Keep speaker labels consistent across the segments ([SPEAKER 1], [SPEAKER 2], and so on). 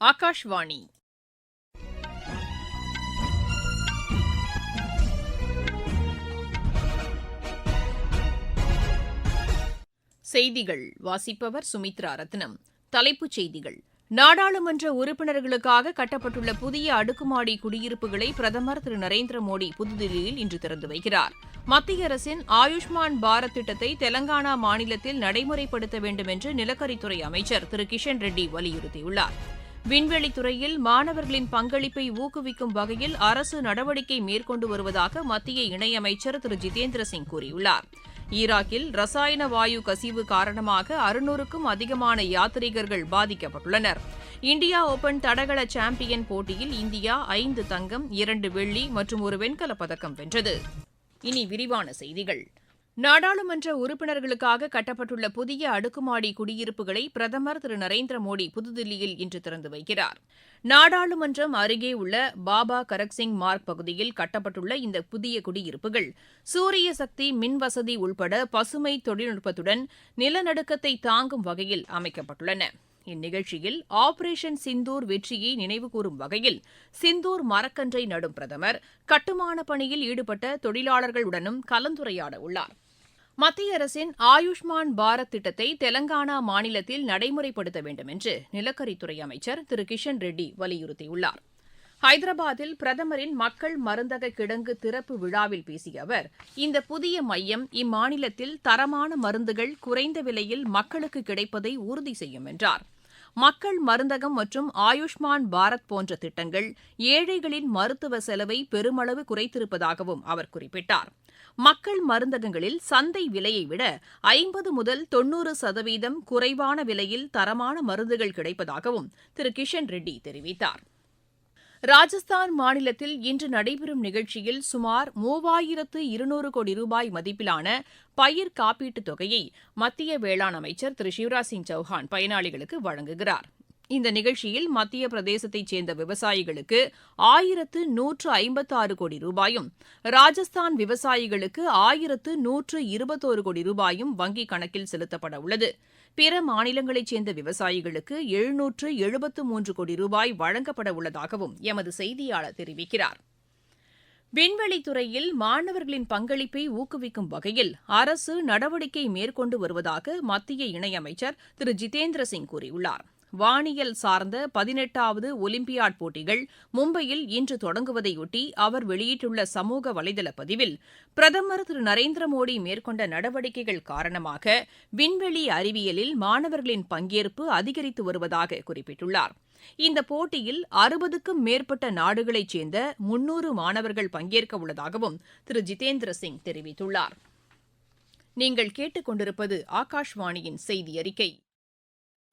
[SPEAKER 1] ஆகாஷ்வாணி. செய்திகள். வாசிப்பவர் சுமித்ரா ரத்னம். தலைப்புச் செய்திகள். நாடாளுமன்ற உறுப்பினர்களுக்காக கட்டப்பட்டுள்ள புதிய அடுக்குமாடி குடியிருப்புகளை பிரதமர் திரு. நரேந்திர மோடி புதுதில்லியில் இன்று திறந்து வைக்கிறார். மத்திய அரசின் ஆயுஷ்மான் பாரத் திட்டத்தை தெலங்கானா மாநிலத்தில் நடைமுறைப்படுத்த வேண்டும் என்று நிலக்கரித்துறை அமைச்சர் திரு. கிஷன் ரெட்டி வலியுறுத்தியுள்ளார். விண்வெளித்துறையில் மாணவர்களின் பங்களிப்பை ஊக்குவிக்கும் வகையில் அரசு நடவடிக்கை மேற்கொண்டு வருவதாக மத்திய இணையமைச்சர் திரு. ஜிதேந்திர சிங் கூறியுள்ளார். ஈராக்கில் ரசாயன வாயு கசிவு காரணமாக அறுநூறுக்கும் அதிகமான யாத்ரீகர்கள் பாதிக்கப்பட்டுள்ளனர். இந்தியா ஓபன் தடகள சாம்பியன் போட்டியில் இந்தியா ஐந்து தங்கம் இரண்டு வெள்ளி மற்றும் ஒரு வெண்கலப் பதக்கம் வென்றது. இனி விரிவான செய்திகள். நாடாளுமன்ற உறுப்பினர்களுக்காக கட்டப்பட்டுள்ள புதிய அடுக்குமாடி குடியிருப்புகளை பிரதமர் திரு. நரேந்திர மோடி புதுதில்லியில் இன்று திறந்து வைக்கிறார். நாடாளுமன்றம் அருகே உள்ள பாபா கரக்சிங் மார்க் பகுதியில் கட்டப்பட்டுள்ள இந்த புதிய குடியிருப்புகள் சூரிய சக்தி மின்வசதி உள்பட பசுமை தொழில்நுட்பத்துடன் நிலநடுக்கத்தை தாங்கும் வகையில் அமைக்கப்பட்டுள்ளன. இந்நிகழ்ச்சியில் ஆபரேஷன் சிந்தூர் வெற்றியை நினைவுகூரும் வகையில் சிந்தூர் மரக்கன்றை நடும் பிரதமர் கட்டுமான பணியில் ஈடுபட்ட தொழிலாளர்களுடனும் கலந்துரையாட உள்ளார் மத்திய அரசின் ஆயுஷ்மான் பாரத் திட்டத்தை தெலங்கானா மாநிலத்தில் நடைமுறைப்படுத்த வேண்டும் என்று நிலக்கரித்துறை அமைச்சர் திரு. கிஷன் ரெட்டி வலியுறுத்தியுள்ளார். ஹைதராபாத்தில் பிரதமரின் மக்கள் மருந்தக கிடங்கு திறப்பு விழாவில் பேசிய அவர் இந்த புதிய மையம் இம்மாநிலத்தில் தரமான மருந்துகள் குறைந்த விலையில் மக்களுக்கு கிடைப்பதை உறுதி செய்யும் என்றார். மக்கள் மருந்தகம் மற்றும் ஆயுஷ்மான் பாரத் போன்ற திட்டங்கள் ஏழைகளின் மருத்துவ செலவை பெருமளவு குறைத்திருப்பதாகவும் அவர் குறிப்பிட்டார். மக்கள் மருந்தகங்களில் சந்தை விலையை விட ஐம்பது முதல் தொன்னூறு சதவீதம் குறைவான விலையில் தரமான மருந்துகள் கிடைப்பதாகவும் திரு கிஷன் ரெட்டி தெரிவித்தார். ராஜஸ்தான் மாநிலத்தில் இன்று நடைபெறும் நிகழ்ச்சியில் சுமார் மூவாயிரத்து இருநூறு கோடி ரூபாய் மதிப்பிலான பயிர் காப்பீட்டுத் தொகையை மத்திய வேளாண் அமைச்சர் திரு. சிவராஜ் சிங் சௌஹான் பயனாளிகளுக்கு வழங்குகிறார். இந்த நிகழ்ச்சியில் மத்திய பிரதேசத்தைச் சேர்ந்த விவசாயிகளுக்கு ஆயிரத்து நூற்று ஐம்பத்தாறு கோடி ரூபாயும் ராஜஸ்தான் விவசாயிகளுக்கு ஆயிரத்து நூற்று இருபத்தோரு கோடி ரூபாயும் வங்கிக் கணக்கில் செலுத்தப்பட உள்ளது. பிற மாநிலங்களைச் சேர்ந்த விவசாயிகளுக்கு எழுநூற்று எழுபத்து மூன்று கோடி ரூபாய் வழங்கப்பட உள்ளதாகவும் எமது செய்தியாளர் தெரிவிக்கிறார். விண்வெளித்துறையில் மாணவர்களின் பங்களிப்பை ஊக்குவிக்கும் வகையில் அரசு நடவடிக்கை மேற்கொண்டு வருவதாக மத்திய இணையமைச்சர் திரு. ஜிதேந்திர சிங் கூறியுள்ளார். வானியல் சார்ந்த பதினெட்டாவது ஒலிம்பியாட் போட்டிகள் மும்பையில் இன்று தொடங்குவதையொட்டி அவர் வெளியிட்டுள்ள சமூக வலைதள பதிவில் பிரதமர் திரு நரேந்திர மோடி மேற்கொண்ட நடவடிக்கைகள் காரணமாக விண்வெளி அறிவியலில் மாணவர்களின் பங்கேற்பு அதிகரித்து வருவதாக குறிப்பிட்டுள்ளார். இந்த போட்டியில் அறுபதுக்கும் மேற்பட்ட நாடுகளைச் சேர்ந்த முன்னூறு மாணவர்கள் பங்கேற்க உள்ளதாகவும் திரு ஜிதேந்திர சிங் தெரிவித்துள்ளார். நீங்கள் கேட்டுக்கொண்டிருப்பது ஆகாஷ்வாணியின் செய்தி அறிக்கை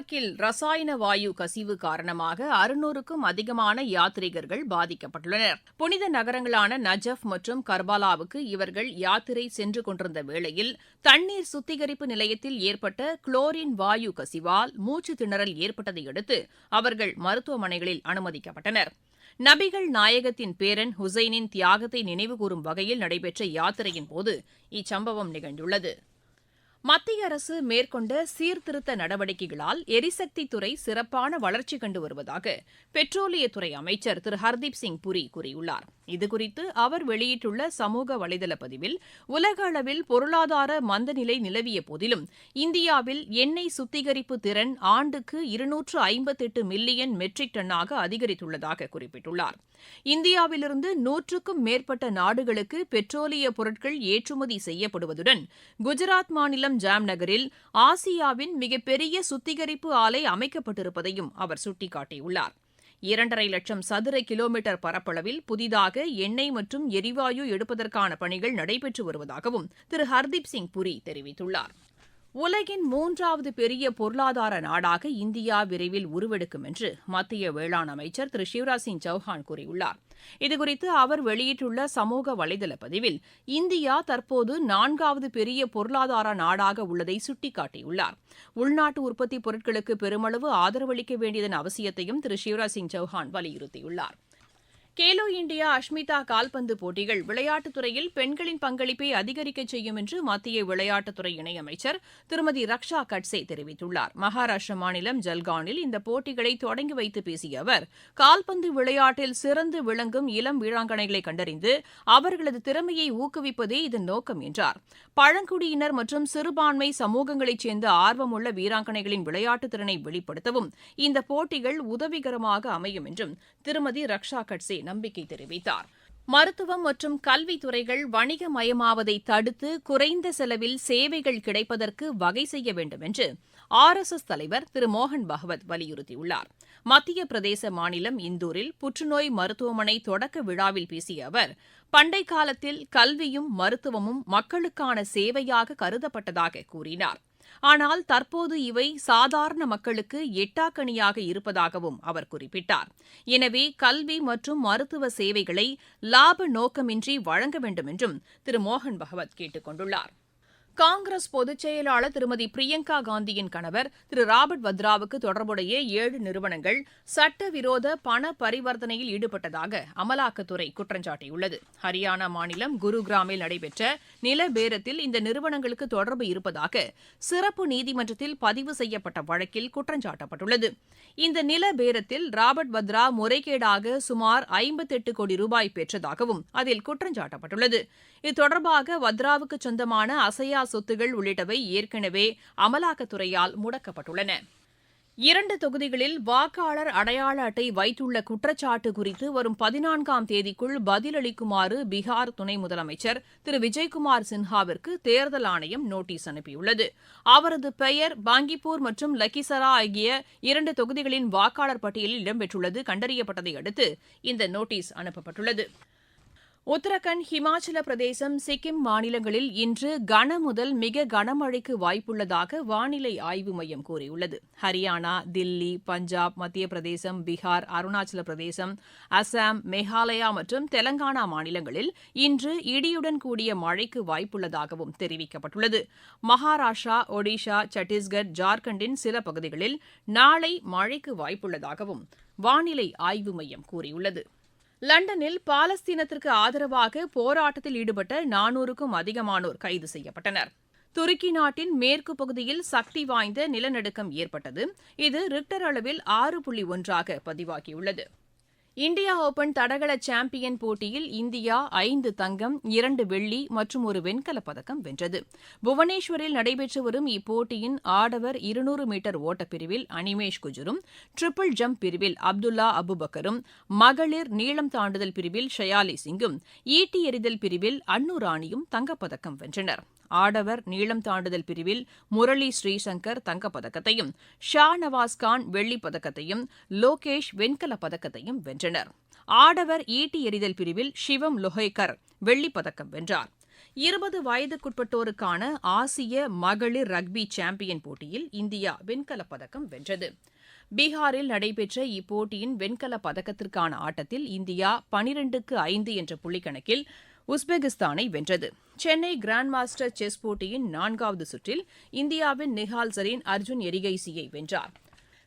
[SPEAKER 1] லடாக்கில் ரசாயன வாயு கசிவு காரணமாக அறுநூறுக்கும் அதிகமான யாத்ரீகர்கள் பாதிக்கப்பட்டுள்ளனர். புனித நகரங்களான நஜஃப் மற்றும் கர்பாலாவுக்கு இவர்கள் யாத்திரை சென்று கொண்டிருந்த வேளையில் தண்ணீர் சுத்திகரிப்பு நிலையத்தில் ஏற்பட்ட குளோரின் வாயு கசிவால் மூச்சு திணறல் ஏற்பட்டதை அடுத்து அவர்கள் மருத்துவமனைகளில் அனுமதிக்கப்பட்டனர். நபிகள் நாயகத்தின் பேரன் ஹுசைனின் தியாகத்தை நினைவுகூரும் வகையில் நடைபெற்ற யாத்திரையின் போது இச்சம்பவம் நிகழ்ந்துள்ளது. மத்திய அரசு மேற்கொண்ட சீர்திருத்த நடவடிக்கைகளால் எரிசக்தி துறை சிறப்பான வளர்ச்சி கண்டு வருவதாக பெட்ரோலியத்துறை அமைச்சர் திரு. ஹர்தீப் சிங் புரி கூறியுள்ளார். இதுகுறித்து அவர் வெளியிட்டுள்ள சமூக வலைதள பதிவில் உலக அளவில் பொருளாதார மந்தநிலை நிலவிய போதிலும் இந்தியாவில் எண்ணெய் சுத்திகரிப்பு திறன் ஆண்டுக்கு இருநூற்று ஐம்பத்தெட்டு மில்லியன் மெட்ரிக் டன்னாக அதிகரித்துள்ளதாக குறிப்பிட்டுள்ளார். இந்தியாவிலிருந்து நூற்றுக்கும் மேற்பட்ட நாடுகளுக்கு பெட்ரோலிய பொருட்கள் ஏற்றுமதி செய்யப்படுவதுடன் குஜராத் மாநிலம் ஜாம் நகரில் ஆசியாவின் மிகப்பெரிய சுத்திகரிப்பு ஆலை அமைக்கப்பட்டிருப்பதையும் அவர் சுட்டிக்காட்டியுள்ளார். இரண்டரை லட்சம் சதுர கிலோமீட்டர் பரப்பளவில் புதிதாக எண்ணெய் மற்றும் எரிவாயு எடுப்பதற்கான பணிகள் நடைபெற்று வருவதாகவும் திரு ஹர்தீப் சிங் புரி தெரிவித்துள்ளார். உலகின் மூன்றாவது பெரிய பொருளாதார நாடாக இந்தியா விரைவில் உருவெடுக்கும் என்று மத்திய வேளாண் அமைச்சர் திரு சிவராஜ் சிங் சௌஹான் கூறியுள்ளார். இதுகுறித்து அவர் வெளியிட்டுள்ள சமூக வலைதள பதிவில் இந்தியா தற்போது நான்காவது பெரிய பொருளாதார நாடாக உள்ளதை சுட்டிக்காட்டியுள்ளார். உள்நாட்டு உற்பத்தி பொருட்களுக்கு பெருமளவு ஆதரவளிக்க வேண்டியதன் அவசியத்தையும் திரு சிவராஜ் சிங் சௌஹான் வலியுறுத்தியுள்ளார். கேலோ இந்தியா அஷ்மிதா கால்பந்து போட்டிகள் விளையாட்டுத் துறையில் பெண்களின் பங்களிப்பை அதிகரிக்க செய்யும் என்று மத்திய விளையாட்டுத்துறை இணையமைச்சர் திருமதி ரக்ஷா கட்சே தெரிவித்துள்ளார். மகாராஷ்டிர மாநிலம் ஜல்கானில் இந்த போட்டிகளை தொடங்கி வைத்து பேசிய அவர் கால்பந்து விளையாட்டில் சிறந்து விளங்கும் இளம் வீராங்கனைகளை கண்டறிந்து அவர்களது திறமையை ஊக்குவிப்பதே இதன் நோக்கம் என்றார். பழங்குடியினர் மற்றும் சிறுபான்மை சமூகங்களைச் சேர்ந்த ஆர்வமுள்ள வீராங்கனைகளின் விளையாட்டுத் திறனை வெளிப்படுத்தவும் இந்த போட்டிகள் உதவிகரமாக அமையும் என்றும் திருமதி ரக்ஷா கட்சே நம்பிக்கை தெரிவித்தார். மருத்துவம் மற்றும் கல்வித்துறைகள் வணிகமயமாவதை தடுத்து குறைந்த செலவில் சேவைகள் கிடைப்பதற்கு வகை செய்ய வேண்டும் என்று ஆர் எஸ் எஸ் தலைவர் திரு மோகன் பகவத் வலியுறுத்தியுள்ளார். மத்திய பிரதேச மாநிலம் இந்தூரில் புற்றுநோய் மருத்துவமனை தொடக்க விழாவில் பேசிய அவர் பண்டை காலத்தில் கல்வியும் மருத்துவமும் மக்களுக்கான சேவையாக கருதப்பட்டதாக கூறினார். ஆனால் தற்போது இவை சாதாரண மக்களுக்கு எட்டாக்கணியாக இருப்பதாகவும் அவர் குறிப்பிட்டார். எனவே கல்வி மற்றும் மருத்துவ சேவைகளை லாப நோக்கமின்றி வழங்க வேண்டும் என்றும் திரு மோகன் பகவத் கேட்டுக் கொண்டுள்ளாா் காங்கிரஸ் பொதுச் செயலாளர் திருமதி பிரியங்கா காந்தியின் கணவர் திரு ராபர்ட் வத்ராவுக்கு தொடர்புடைய ஏழு நிறுவனங்கள் சட்டவிரோத பண பரிவர்த்தனையில் ஈடுபட்டதாக அமலாக்கத்துறை குற்றம் சாட்டியுள்ளது ஹரியானா மாநிலம் குருகிராமில் நடைபெற்ற நில பேரத்தில் இந்த நிறுவனங்களுக்கு தொடர்பு இருப்பதாக சிறப்பு நீதிமன்றத்தில் பதிவு செய்யப்பட்ட வழக்கில் குற்றம் சாட்டப்பட்டுள்ளது இந்த நில பேரத்தில் ராபர்ட் வத்ரா முறைகேடாக சுமார் ஐம்பத்தெட்டு கோடி ரூபாய் பெற்றதாகவும் அதில் குற்றம் சாட்டப்பட்டுள்ளது இது தொடர்பாக வத்ராவுக்கு சொந்தமான அசையா சொத்துகள் உள்ளிட்டவை ஏற்கனவே அமலாக்கத்துறையால் முடக்கப்பட்டுள்ளன. இரண்டு தொகுதிகளில் வாக்காளர் அடையாள அட்டை வைத்துள்ள குற்றச்சாட்டு குறித்து வரும் பதினான்காம் தேதிக்குள் பதிலளிக்குமாறு பீகார் துணை முதலமைச்சர் திரு. விஜய்குமார் சின்ஹாவிற்கு தேர்தல் ஆணையம் நோட்டீஸ் அனுப்பியுள்ளது. அவரது பெயர் பாங்கிப்பூர் மற்றும் லக்கிசரா ஆகிய இரண்டு தொகுதிகளின் வாக்காளர் பட்டியலில் இடம்பெற்றுள்ளது. கண்டறியப்பட்டதை அடுத்து இந்த நோட்டீஸ் அனுப்பப்பட்டுள்ளது. உத்தரகண்ட் ஹிமாச்சல பிரதேசம் சிக்கிம் மாநிலங்களில் இன்று கன முதல் மிக கனமழைக்கு வாய்ப்புள்ளதாக வானிலை ஆய்வு மையம் கூறியுள்ளது. ஹரியானா தில்லி பஞ்சாப் மத்திய பிரதேசம் பீகார் அருணாச்சல பிரதேசம் அசாம் மேகாலயா மற்றும் தெலங்கானா மாநிலங்களில் இன்று இடியுடன் கூடிய மழைக்கு வாய்ப்புள்ளதாகவும் தெரிவிக்கப்பட்டுள்ளது. மகாராஷ்டிரா ஒடிஷா சத்தீஸ்கர் ஜார்க்கண்டின் சில பகுதிகளில் நாளை மழைக்கு வாய்ப்புள்ளதாகவும் வானிலை ஆய்வு மையம் கூறியுள்ளது. லண்டனில் பாலஸ்தீனத்திற்கு ஆதரவாக போராட்டத்தில் ஈடுபட்ட நானூறுக்கும் அதிகமானோர் கைது செய்யப்பட்டனர். துருக்கி நாட்டின் மேற்கு பகுதியில் சக்தி வாய்ந்த நிலநடுக்கம் ஏற்பட்டது. இது ரிக்டர் அளவில் ஆறு புள்ளி ஒன்றாக பதிவாகியுள்ளது. இந்தியா ஓபன் தடகள சாம்பியன் போட்டியில் இந்தியா ஐந்து தங்கம் இரண்டு வெள்ளி மற்றும் ஒரு வெண்கலப் பதக்கம் வென்றது. புவனேஸ்வரில் நடைபெற்று வரும் இப்போட்டியின் ஆடவர் இருநூறு மீட்டர் ஓட்டப்பிரிவில் அனிமேஷ் குஜரும் ட்ரிபிள் ஜம்ப் பிரிவில் அப்துல்லா அபுபக்கரும் மகளிர் நீளம் தாண்டுதல் பிரிவில் ஷயாலி சிங்கும் ஈட்டி எறிதல் பிரிவில் அன்னு ராணியும் தங்கப்பதக்கம் வென்றனர். ஆடவர் நீளம் தாண்டுதல் பிரிவில் முரளி ஸ்ரீசங்கர் தங்கப்பதக்கத்தையும் ஷா நவாஸ் கான் வெள்ளிப் பதக்கத்தையும் லோகேஷ் வெண்கலப் பதக்கத்தையும் வென்றனர். ஆடவர் ஈட்டி எறிதல் பிரிவில் சிவம் லொஹேகர் வெள்ளிப் பதக்கம் வென்றார். இருபது வயதுக்குட்பட்டோருக்கான ஆசிய மகளிர் ரக்பி சாம்பியன் போட்டியில் இந்தியா வெண்கலப் பதக்கம் வென்றது. பீகாரில் நடைபெற்ற இப்போட்டியின் வெண்கலப் பதக்கத்திற்கான ஆட்டத்தில் இந்தியா பனிரெண்டுக்கு ஐந்து என்ற புள்ளிக்கணக்கில் உஸ்பெகிஸ்தானை வென்றது. சென்னை கிராண்ட் மாஸ்டர் செஸ் போட்டியின் நான்காவது சுற்றில் இந்தியாவின் நிஹால் சரீன் அர்ஜுன் எரிகைசியை வென்றார்.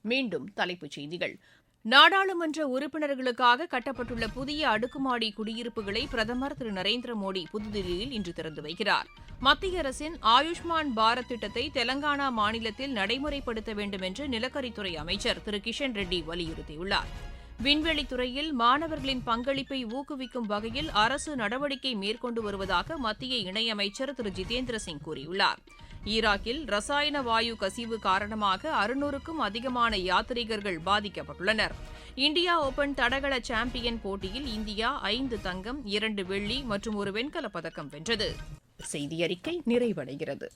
[SPEAKER 1] மீண்டும் தலைப்புச் செய்திகள். நாடாளுமன்ற உறுப்பினர்களுக்காக கட்டப்பட்டுள்ள புதிய அடுக்குமாடி குடியிருப்புகளை பிரதமர் திரு. நரேந்திர மோடி புதுதில்லியில் இன்று திறந்து வைக்கிறார். மத்திய அரசின் ஆயுஷ்மான் பாரத் திட்டத்தை தெலங்கானா மாநிலத்தில் நடைமுறைப்படுத்த வேண்டும் என்று நிலக்கரித்துறை அமைச்சர் திரு. கிஷன் ரெட்டி வலியுறுத்தியுள்ளார். விண்வெளித் துறையில் மாணவர்களின் பங்களிப்பை ஊக்குவிக்கும் வகையில் அரசு நடவடிக்கை மேற்கொண்டு வருவதாக மத்திய இணையமைச்சர் திரு. ஜிதேந்திர சிங் கூறியுள்ளார். ஈராக்கில் ரசாயன வாயு கசிவு காரணமாக அறுநூறுக்கும் அதிகமான யாத்ரீகர்கள் பாதிக்கப்பட்டுள்ளனர். இந்தியா ஓபன் தடகள சாம்பியன் போட்டியில் இந்தியா ஐந்து தங்கம் இரண்டு வெள்ளி மற்றும் ஒரு வெண்கலப் பதக்கம் வென்றது. செய்தியறிக்கை நிறைவடைகிறது.